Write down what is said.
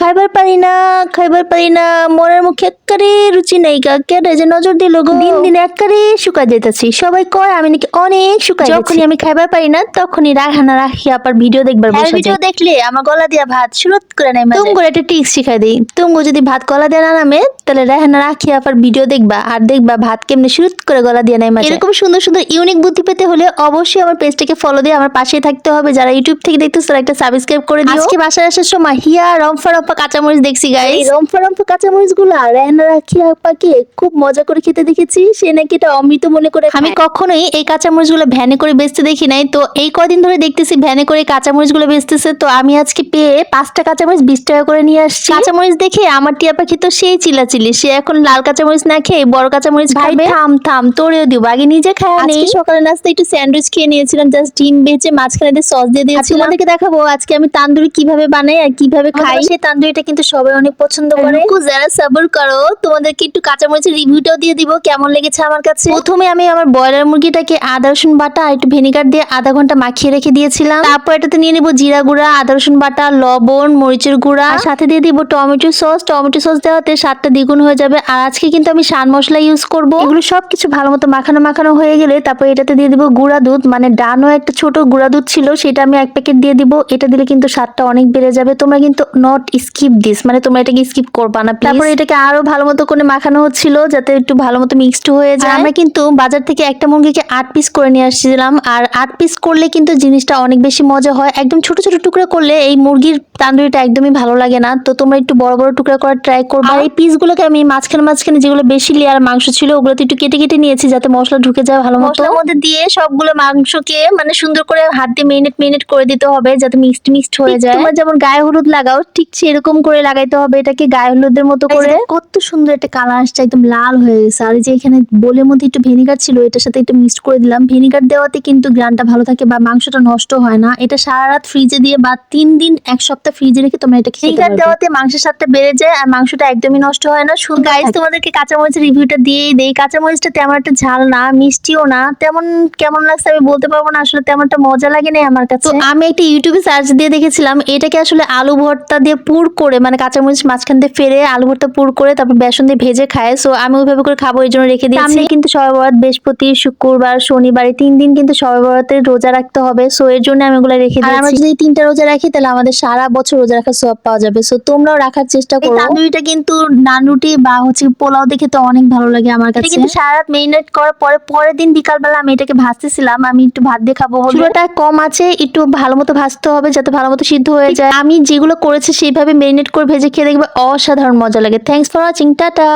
খাইবার পারি না খাইবার পারি না। মনের মুখে একবারে রুচি নাই গা। কেটে যে নজর দিল গো। দিন দিন একবারে শুকাই যেতেছি সবাই কয় আমি নাকি অনেক শুকাই যখনই আমি খাইবার পারি না তখনই রাখানা রাখি আবার ভিডিও দেখবার বসে ভিডিও দেখলে আমার গলা দিয়া ভাত শুরু করে নাই তুমি একটা টিক্স শিখাই দিই। তুমি যদি ভাত গলা দিয়ে না নামে তাহলে রেহানা রাখি আপার ভিডিও দেখবা আর দেখবা ভাত কেমনে শুরুত করে গলা দিয়ে নাই এরকম সুন্দর সুন্দর ইউনিক বুদ্ধি পেতে হলে অবশ্যই আমার পেজটাকে ফলো দিয়ে আমার পাশে থাকতে হবে। যারা ইউটিউব থেকে দেখতেছো তারা একটা সাবস্ক্রাইব করে দিও। আজকে বাসায় আসার সময় হিয়া রম্ফা রম্ফা কাঁচামরিচ দেখছি গাইস এই রম্ফা রম্ফা কাঁচামরিচগুলো রেহানা রাখি আপাকে খুব মজা করে খেতে দেখেছি। সে নাকি এটা অমৃত মনে করে আমি কখনোই এই কাঁচামরিচগুলো ভ্যানে করে বেচতে দেখি নাই। তো এই কদিন ধরে দেখতেছি ভ্যানে করে কাঁচামরিচগুলো বেচতেছে। তো আমি আজকে পেয়ে পাঁচটা কাঁচামরিচ বিশ টাকা করে নিয়ে আসছি। কাঁচামরিচ দেখে আমার টিয়া পাখি তো সেই চিল্লাচিল্লি সে এখন লাল কাঁচামরিচ না খেয়ে বড় কাঁচামরিচ খাবে? থাম থাম তোরেও দিব। আগে নিজে খায় নেই। সকালে নাস্তা একটু স্যান্ডউইচ খেয়ে নিয়েছিলাম জাস্ট ডিম বেচে মাঝখানে দিয়ে সস দিয়ে দিয়েছি তোমাদেরকে দেখাবো আজকে আমি তান্দুরি কীভাবে বানাই আর কীভাবে খাই। সেই তান্দুরিটা কিন্তু সবাই অনেক পছন্দ করে। যারা সাবর করো তোমাদেরকে একটু কাঁচামরিচের রিভিউটাও দিয়ে দিব কেমন লেগেছে আমার কাছে? প্রথমে আমি আমার ব্রয়লার মুরগিটাকে আদা রসুন বাটা আর একটু ভিনেগার দিয়ে আধা ঘণ্টা মাখিয়ে রেখে দিয়েছিলাম। তারপর এটাতে নিয়ে নিব জিরা গুঁড়া আদা রসুন বাটা লবণ মরিচের গুঁড়া। আর সাথে দিয়ে দিব টমেটো সস। টমেটো সস দেওয়াতে স্বাদটা দ্বিগুণ হয়ে যাবে। আর আজকে কিন্তু আমি শান মশলা ইউজ করব। এগুলো সবকিছু ভালো মতো মাখানো মাখানো হয়ে গেলে তারপর এটাতে দিয়ে দিব গুঁড়া দুধ। মানে ডানো একটা ছোট গুঁড়া দুধ ছিল সেটা আমি এক প্যাকেট দিয়ে দিব। এটা দিলে কিন্তু স্বাদটা অনেক বেড়ে যাবে। তোমরা কিন্তু নট স্কিপ দিস মানে তোমরা এটাকে স্কিপ করবা না তারপর এটাকে আরও ভালো মতো করে মাখানো হচ্ছিল যাতে একটু ভালো মতো মিক্সড হয়ে যায়। আমরা কিন্তু বাজার থেকে একটা মুরগিকে আট পিস করে নিয়ে আসছিলাম। আর আট পিস করলে কিন্তু জিনিসটা অনেক বেশি মজা হয়। একদম ছোট ছোট টুকরো করলে এই মুরগির তান্দুরিটা একদমই ভালো লাগে না। তো তোমরা একটু বড় বড় টুকরা করার ট্রাই করবে। এই পিসগুলোকে আমি মাঝখানে মাঝখানে যেগুলো বেশি লেয়ার মাংস ছিল ওগুলোতে একটু কেটে কেটে নিয়েছি যাতে মশলা ঢুকে যায় ভালো মতো। মশলার মধ্যে দিয়ে সবগুলো মাংসকে মানে সুন্দর করে হাত দিয়ে মিনিট মিনিট করে দিতে হবে যাতে মিক্সড মিক্সড হয়ে যায়। তোমরা যেমন গায়ে হলুদ লাগাও ঠিক সেরকম করে লাগাইতে হবে এটাকে গায়ে হলুদের মতো করে। কত সুন্দর একটা কালার আসছে একদম লাল হয়ে গেছে। আর এই যে এখানে বোলের মধ্যে একটু ভিনিগার ছিল এটার সাথে একটু মিক্সড করে দিলাম। ভিনিগার দেওয়াতে কিন্তু গ্রানটা ভালো থাকে বা মাংসটা নষ্ট হয় না। এটা সারা রাত ফ্রিজে দিয়ে বা তিন দিন এক সপ্তাহ ফ্রিজে রেখে তোমরা এটা খেতে ভিনিগার দেওয়াতে মাংসের স্বাদটা বেড়ে যায় আর মাংসটা একদমই নষ্ট হয় না। শুধু গাইস তোমাদেরকে কাঁচামরিচের রিভিউটা দিয়েই দেই। কাঁচামরিচটা তেমন একটা ঝাল না মিষ্টিও না। তেমন কেমন লাগছে আমি বলতে পারব না। আসলে তেমন একটা মজা লাগে না আমার কাছে। তো আমি একটা ইউটিউবে সার্চ দিয়ে দেখেছিলাম এটাকে আসলে আলু ভর্তা দিয়ে পুর করে মানে কাঁচামরিচ মাঝখান দিয়ে ফেরে আলু ভর্তা পুর করে তারপর বেসন দিয়ে ভেজে খায়। সো আমি ওইভাবে করে খাব এই জন্য রেখে দিয়েছি। সামনে কিন্তু সবাই বরাত বৃহস্পতি শুক্রবার শনিবার এই তিন দিন কিন্তু সবাই বরাতের রোজা রাখতে হবে। সো এর জন্য আমি ওগুলো রেখে দিয়েছি আমরা যদি তিনটা রোজা রাখি তাহলে আমাদের সারা বছর রোজা রাখার সব পাওয়া যাবে। সো তোমরাও রাখার চেষ্টা করো। তান্দুরিটা কিন্তু নান রুটি বা হচ্ছে পোলাও দেখে তো অনেক ভালো লাগে আমার কাছে। কিন্তু সারা রাত মেরিনেট করার পরে পরের দিন বিকালবেলা আমি এটাকে ভাজতেছিলাম। আমি একটু ভাত দিয়ে খাব চুলাটা কম আছে একটু ভালো মতো ভাজতে হবে যাতে ভালো মতো সিদ্ধ হয়ে যায়। আমি যেগুলো করেছি সেইভাবে মেরিনেট করে ভেজে খেয়ে দেখবে অসাধারণ মজা লাগে। Thanks for watching tata!